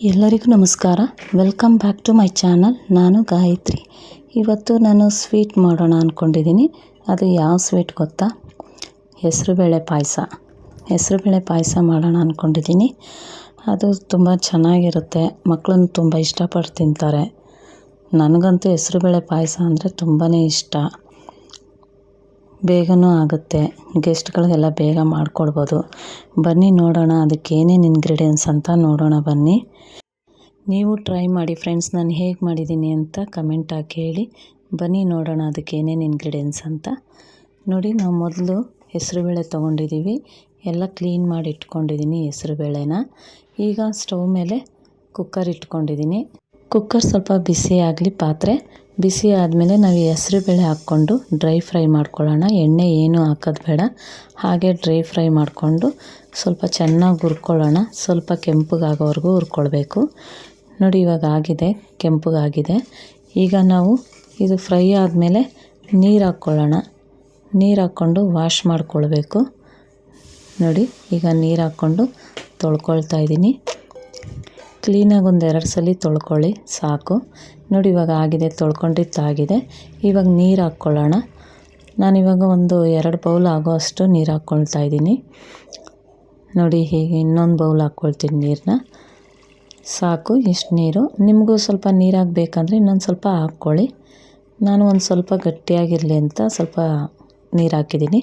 ಎಲ್ಲರಿಗೂ ನಮಸ್ಕಾರ. Welcome back to my channel ನಾನು ಗಾಯತ್ರಿ. ಇವತ್ತು ನಾನು ಸ್ವೀಟ್ ಮಾಡೋಣ ಅಂದ್ಕೊಂಡಿದ್ದೀನಿ ಅದು ಯಾವ ಸ್ವೀಟ್ ಗೊತ್ತಾ? ಹೆಸರುಬೇಳೆ ಪಾಯಸ. ಹೆಸರುಬೇಳೆ ಪಾಯಸ ಮಾಡೋಣ ಅಂದ್ಕೊಂಡಿದ್ದೀನಿ ಅದು ತುಂಬ ಚೆನ್ನಾಗಿರುತ್ತೆ. ಮಕ್ಕಳನ್ನು ತುಂಬ ಇಷ್ಟಪಟ್ಟು ತಿಂತಾರೆ. ನನಗಂತೂ ಹೆಸರುಬೇಳೆ ಪಾಯಸ ಅಂದರೆ ತುಂಬಾ ಇಷ್ಟ. ಬೇಗನೂ ಆಗುತ್ತೆ. ಗೆಸ್ಟ್ಗಳಿಗೆಲ್ಲ ಬೇಗ ಮಾಡಿಕೊಡ್ಬೋದು. ಬನ್ನಿ ನೋಡೋಣ, ಅದಕ್ಕೆ ಏನೇನು ಇನ್ಗ್ರೀಡಿಯೆಂಟ್ಸ್ ಅಂತ ನೋಡೋಣ ಬನ್ನಿ. ನೀವು ಟ್ರೈ ಮಾಡಿ ಫ್ರೆಂಡ್ಸ್ ನಾನು ಹೇಗೆ ಮಾಡಿದ್ದೀನಿ ಅಂತ ಕಮೆಂಟ್ ಹಾಕಿ ಹೇಳಿ. ಬನ್ನಿ ನೋಡೋಣ ಅದಕ್ಕೆ ಏನೇನು ಇನ್ಗ್ರೀಡಿಯೆಂಟ್ಸ್ ಅಂತ. ನೋಡಿ, ನಾವು ಮೊದಲು ಹೆಸರುಬೇಳೆ ತೊಗೊಂಡಿದ್ದೀವಿ ಎಲ್ಲ ಕ್ಲೀನ್ ಮಾಡಿ ಇಟ್ಕೊಂಡಿದ್ದೀನಿ ಹೆಸರುಬೇಳೆನ. ಈಗ ಸ್ಟವ್ ಮೇಲೆ ಕುಕ್ಕರ್ ಇಟ್ಕೊಂಡಿದ್ದೀನಿ ಕುಕ್ಕರ್ ಸ್ವಲ್ಪ ಬಿಸಿ ಆಗಲಿ ಪಾತ್ರೆ. ಬಿಸಿ ಆದಮೇಲೆ ನಾವು ಈ ಬೇಳೆ ಹಾಕ್ಕೊಂಡು ಡ್ರೈ ಫ್ರೈ ಮಾಡ್ಕೊಳ್ಳೋಣ. ಎಣ್ಣೆ ಏನು ಹಾಕೋದು ಬೇಡ. ಹಾಗೆ ಡ್ರೈ ಫ್ರೈ ಮಾಡಿಕೊಂಡು ಸ್ವಲ್ಪ ಚೆನ್ನಾಗಿ ಹುರ್ಕೊಳ್ಳೋಣ. ಸ್ವಲ್ಪ ಕೆಂಪಗಾಗೋವರೆಗೂ ಹುರ್ಕೊಳ್ಬೇಕು. ನೋಡಿ ಇವಾಗ ಆಗಿದೆ, ಕೆಂಪಗಾಗಿದೆ. ಈಗ ನಾವು ಇದು ಫ್ರೈ ಆದಮೇಲೆ ನೀರು ಹಾಕ್ಕೊಳ್ಳೋಣ. ನೀರು ಹಾಕ್ಕೊಂಡು ವಾಶ್ ಮಾಡ್ಕೊಳ್ಬೇಕು. ನೋಡಿ, ಈಗ ನೀರು ಹಾಕ್ಕೊಂಡು ತೊಳ್ಕೊಳ್ತಾ ಇದ್ದೀನಿ ಕ್ಲೀನಾಗಿ ಒಂದು ಎರಡು ಸಲ ತೊಳ್ಕೊಳ್ಳಿ, ಸಾಕು. ನೋಡಿ, ಇವಾಗ ಆಗಿದೆ, ತೊಳ್ಕೊಂಡಿದ್ದಾಗಿದೆ. ಇವಾಗ ನೀರು ಹಾಕ್ಕೊಳ್ಳೋಣ ನಾನಿವಾಗ ಒಂದು ಎರಡು ಬೌಲ್ ಆಗೋ ಅಷ್ಟು ನೀರು ಹಾಕ್ಕೊಳ್ತಾ ಇದ್ದೀನಿ. ನೋಡಿ, ಹೀಗೆ ಇನ್ನೊಂದು ಬೌಲ್ ಹಾಕ್ಕೊಳ್ತೀನಿ ನೀರನ್ನ ಸಾಕು, ಇಷ್ಟು ನೀರು. ನಿಮಗೂ ಸ್ವಲ್ಪ ನೀರು ಹಾಕಬೇಕಂದ್ರೆ ಇನ್ನೊಂದು ಸ್ವಲ್ಪ ಹಾಕ್ಕೊಳ್ಳಿ. ನಾನು ಒಂದು ಸ್ವಲ್ಪ ಗಟ್ಟಿಯಾಗಿರಲಿ ಅಂತ ಸ್ವಲ್ಪ ನೀರು ಹಾಕಿದ್ದೀನಿ.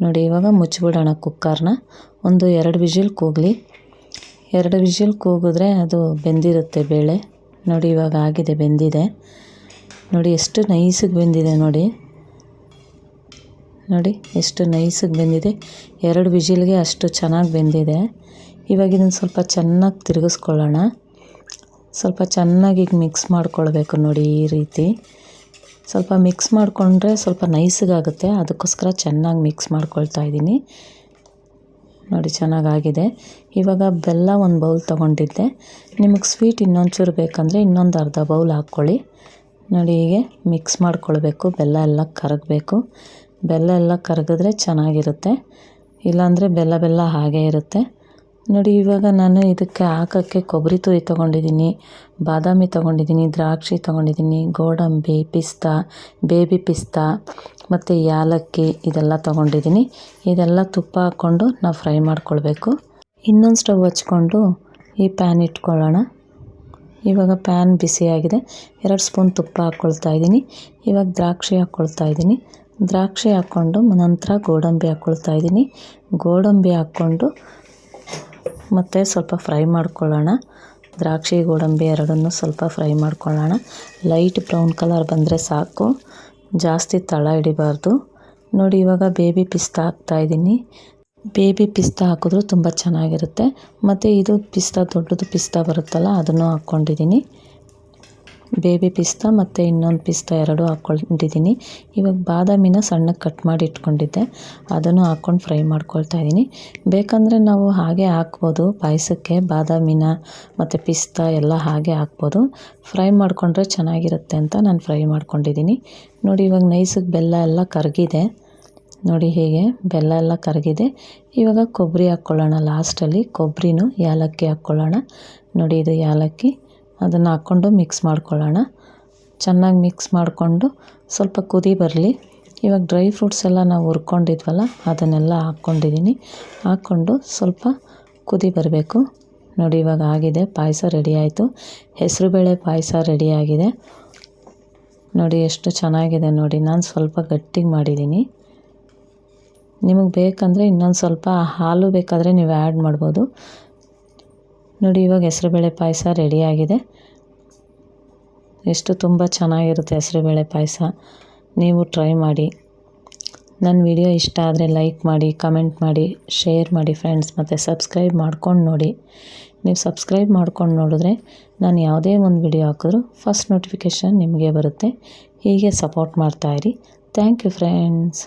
ನೋಡಿ, ಇವಾಗ ಮುಚ್ಚಿಬಿಡೋಣ ಕುಕ್ಕರ್ನ. ಒಂದು ಎರಡು ವಿಜಿಲ್ ಕೂಗಲಿ. ಎರಡು ವಿಜಿಲ್ ಕೂಗಿದ್ರೆ ಅದು ಬೆಂದಿರುತ್ತೆ ಬೇಳೆ. ನೋಡಿ ಇವಾಗ ಆಗಿದೆ, ಬೆಂದಿದೆ. ನೋಡಿ ಎಷ್ಟು ನೈಸಿಗೆ ಬೆಂದಿದೆ ನೋಡಿ. ನೋಡಿ ಎಷ್ಟು ನೈಸಿಗೆ ಬೆಂದಿದೆ. ಎರಡು ವಿಜಿಲ್ಗೆ ಅಷ್ಟು ಚೆನ್ನಾಗಿ ಬೆಂದಿದೆ. ಇವಾಗ ಇದನ್ನು ಸ್ವಲ್ಪ ಚೆನ್ನಾಗಿ ತಿರುಗಿಸ್ಕೊಳ್ಳೋಣ. ಸ್ವಲ್ಪ ಚೆನ್ನಾಗಿ ಈಗ ಮಿಕ್ಸ್ ಮಾಡ್ಕೊಳ್ಬೇಕು ನೋಡಿ ಈ ರೀತಿ. ಸ್ವಲ್ಪ ಮಿಕ್ಸ್ ಮಾಡಿಕೊಂಡ್ರೆ ಸ್ವಲ್ಪ ನೈಸಿಗಾಗುತ್ತೆ ಅದಕ್ಕೋಸ್ಕರ ಚೆನ್ನಾಗಿ ಮಿಕ್ಸ್ ಮಾಡ್ಕೊಳ್ತಾ ಇದ್ದೀನಿ. ನೋಡಿ, ಚೆನ್ನಾಗಾಗಿದೆ. ಇವಾಗ ಬೆಲ್ಲ ಒಂದು ಬೌಲ್ ತೊಗೊಂಡಿದ್ದೆ. ನಿಮಗೆ ಸ್ವೀಟ್ ಇನ್ನೊಂಚೂರು ಬೇಕಂದರೆ ಇನ್ನೊಂದು ಅರ್ಧ ಬೌಲ್ ಹಾಕ್ಕೊಳ್ಳಿ. ನೋಡಿ, ಹೀಗೆ ಮಿಕ್ಸ್ ಮಾಡ್ಕೊಳ್ಬೇಕು. ಬೆಲ್ಲ ಎಲ್ಲ ಕರಗಬೇಕು. ಬೆಲ್ಲ ಎಲ್ಲ ಕರಗಿದ್ರೆ ಚೆನ್ನಾಗಿರುತ್ತೆ. ಇಲ್ಲಾಂದರೆ ಬೆಲ್ಲ ಬೆಲ್ಲ ಹಾಗೇ ಇರುತ್ತೆ. ನೋಡಿ, ಇವಾಗ ನಾನು ಇದಕ್ಕೆ ಹಾಕೋಕ್ಕೆ ಕೊಬ್ಬರಿ ತುರಿ ತೊಗೊಂಡಿದ್ದೀನಿ, ಬಾದಾಮಿ ತೊಗೊಂಡಿದ್ದೀನಿ, ದ್ರಾಕ್ಷಿ ತೊಗೊಂಡಿದ್ದೀನಿ, ಗೋಡಂಬಿ, ಪಿಸ್ತಾ, ಬೇಬಿ ಪಿಸ್ತಾ, ಮತ್ತು ಯಾಲಕ್ಕಿ ಇದೆಲ್ಲ ತೊಗೊಂಡಿದ್ದೀನಿ. ಇದೆಲ್ಲ ತುಪ್ಪ ಹಾಕ್ಕೊಂಡು ನಾವು ಫ್ರೈ ಮಾಡ್ಕೊಳ್ಬೇಕು. ಇನ್ನೊಂದು ಸ್ಟವ್ ಹಚ್ಕೊಂಡು ಈ ಪ್ಯಾನ್ ಇಟ್ಕೊಳ್ಳೋಣ. ಇವಾಗ ಪ್ಯಾನ್ ಬಿಸಿಯಾಗಿದೆ ಎರಡು ಸ್ಪೂನ್ ತುಪ್ಪ ಹಾಕ್ಕೊಳ್ತಾ ಇದ್ದೀನಿ. ಇವಾಗ ದ್ರಾಕ್ಷಿ ಹಾಕ್ಕೊಳ್ತಾ ಇದ್ದೀನಿ. ದ್ರಾಕ್ಷಿ ಹಾಕ್ಕೊಂಡು ನಂತರ ಗೋಡಂಬಿ ಹಾಕ್ಕೊಳ್ತಾ ಇದ್ದೀನಿ. ಗೋಡಂಬಿ ಹಾಕ್ಕೊಂಡು ಮತ್ತು ಸ್ವಲ್ಪ ಫ್ರೈ ಮಾಡ್ಕೊಳ್ಳೋಣ. ದ್ರಾಕ್ಷಿ, ಗೋಡಂಬಿ ಎರಡನ್ನೂ ಸ್ವಲ್ಪ ಫ್ರೈ ಮಾಡ್ಕೊಳ್ಳೋಣ. ಲೈಟ್ ಬ್ರೌನ್ ಕಲರ್ ಬಂದರೆ ಸಾಕು. ಜಾಸ್ತಿ ತಳ ಹಿಡಿಬಾರ್ದು. ನೋಡಿ, ಇವಾಗ ಬೇಬಿ ಪಿಸ್ತಾ ಹಾಕ್ತಾಯಿದ್ದೀನಿ ಬೇಬಿ ಪಿಸ್ತಾ ಹಾಕಿದ್ರು ತುಂಬ ಚೆನ್ನಾಗಿರುತ್ತೆ. ಮತ್ತು ಇದು ಪಿಸ್ತಾ, ದೊಡ್ಡದು ಪಿಸ್ತಾ ಬರುತ್ತಲ್ಲ, ಅದನ್ನು ಹಾಕ್ಕೊಂಡಿದ್ದೀನಿ. ಬೇಬಿ ಪಿಸ್ತಾ ಮತ್ತು ಇನ್ನೊಂದು ಪಿಸ್ತಾ ಎರಡು ಹಾಕ್ಕೊಂಡಿದ್ದೀನಿ. ಇವಾಗ ಬಾದಾಮಿನ ಸಣ್ಣಕ್ಕೆ ಕಟ್ ಮಾಡಿ ಇಟ್ಕೊಂಡಿದ್ದೆ. ಅದನ್ನು ಹಾಕ್ಕೊಂಡು ಫ್ರೈ ಮಾಡ್ಕೊಳ್ತಾ ಇದ್ದೀನಿ. ಬೇಕಂದರೆ ನಾವು ಹಾಗೆ ಹಾಕ್ಬೋದು. ಪಾಯಸಕ್ಕೆ ಬಾದಾಮಿನ ಮತ್ತು ಪಿಸ್ತಾ ಎಲ್ಲ ಹಾಗೆ ಹಾಕ್ಬೋದು. ಫ್ರೈ ಮಾಡಿಕೊಂಡ್ರೆ ಚೆನ್ನಾಗಿರುತ್ತೆ ಅಂತ ನಾನು ಫ್ರೈ ಮಾಡ್ಕೊಂಡಿದ್ದೀನಿ. ನೋಡಿ, ಇವಾಗ ನೈಸಿಗೆ ಬೆಲ್ಲ ಎಲ್ಲ ಕರಗಿದೆ. ನೋಡಿ ಹೀಗೆ ಬೆಲ್ಲ ಎಲ್ಲ ಕರಗಿದೆ. ಇವಾಗ ಕೊಬ್ಬರಿ ಹಾಕ್ಕೊಳ್ಳೋಣ. ಲಾಸ್ಟಲ್ಲಿ ಕೊಬ್ಬರಿನೂ ಏಲಕ್ಕಿ ಹಾಕ್ಕೊಳ್ಳೋಣ. ನೋಡಿ, ಇದು ಏಲಕ್ಕಿ ಅದನ್ನು ಹಾಕ್ಕೊಂಡು ಮಿಕ್ಸ್ ಮಾಡ್ಕೊಳ್ಳೋಣ. ಚೆನ್ನಾಗಿ ಮಿಕ್ಸ್ ಮಾಡಿಕೊಂಡು ಸ್ವಲ್ಪ ಕುದಿ ಬರಲಿ. ಇವಾಗ ಡ್ರೈ ಫ್ರೂಟ್ಸ್ ಎಲ್ಲ ನಾವು ಹುರ್ಕೊಂಡಿದ್ವಲ್ಲ, ಅದನ್ನೆಲ್ಲ ಹಾಕ್ಕೊಂಡಿದ್ದೀನಿ ಹಾಕ್ಕೊಂಡು ಸ್ವಲ್ಪ ಕುದಿ ಬರಬೇಕು. ನೋಡಿ ಇವಾಗ ಆಗಿದೆ, ಪಾಯಸ ರೆಡಿ ಆಯಿತು. ಹೆಸರುಬೇಳೆ ಪಾಯಸ ರೆಡಿಯಾಗಿದೆ ನೋಡಿ ಎಷ್ಟು ಚೆನ್ನಾಗಿದೆ ನೋಡಿ, ನಾನು ಸ್ವಲ್ಪ ಗಟ್ಟಿಗೆ ಮಾಡಿದ್ದೀನಿ ನಿಮಗೆ ಬೇಕಂದರೆ ಇನ್ನೊಂದು ಸ್ವಲ್ಪ ಹಾಲು ಬೇಕಾದರೆ ನೀವು ಆ್ಯಡ್ ಮಾಡ್ಬೋದು. ನೋಡಿ, ಇವಾಗ ಹೆಸರುಬೇಳೆ ಪಾಯಸ ರೆಡಿಯಾಗಿದೆ ಎಷ್ಟು ತುಂಬ ಚೆನ್ನಾಗಿರುತ್ತೆ ಹೆಸರುಬೇಳೆ ಪಾಯಸ. ನೀವು ಟ್ರೈ ಮಾಡಿ. ನನ್ನ ವಿಡಿಯೋ ಇಷ್ಟ ಆದರೆ ಲೈಕ್ ಮಾಡಿ ಕಮೆಂಟ್ ಮಾಡಿ ಶೇರ್ ಮಾಡಿ ಫ್ರೆಂಡ್ಸ್ ಮತ್ತು ಸಬ್ಸ್ಕ್ರೈಬ್ ಮಾಡ್ಕೊಂಡು ನೋಡಿ. ನೀವು ಸಬ್ಸ್ಕ್ರೈಬ್ ಮಾಡ್ಕೊಂಡು ನೋಡಿದ್ರೆ ನಾನು ಯಾವುದೇ ಒಂದು ವಿಡಿಯೋ ಹಾಕಿದ್ರು ಫಸ್ಟ್ ನೋಟಿಫಿಕೇಷನ್ ನಿಮಗೆ ಬರುತ್ತೆ. ಹೀಗೆ ಸಪೋರ್ಟ್ ಮಾಡ್ತಾಯಿರಿ ಥ್ಯಾಂಕ್ ಯು ಫ್ರೆಂಡ್ಸ್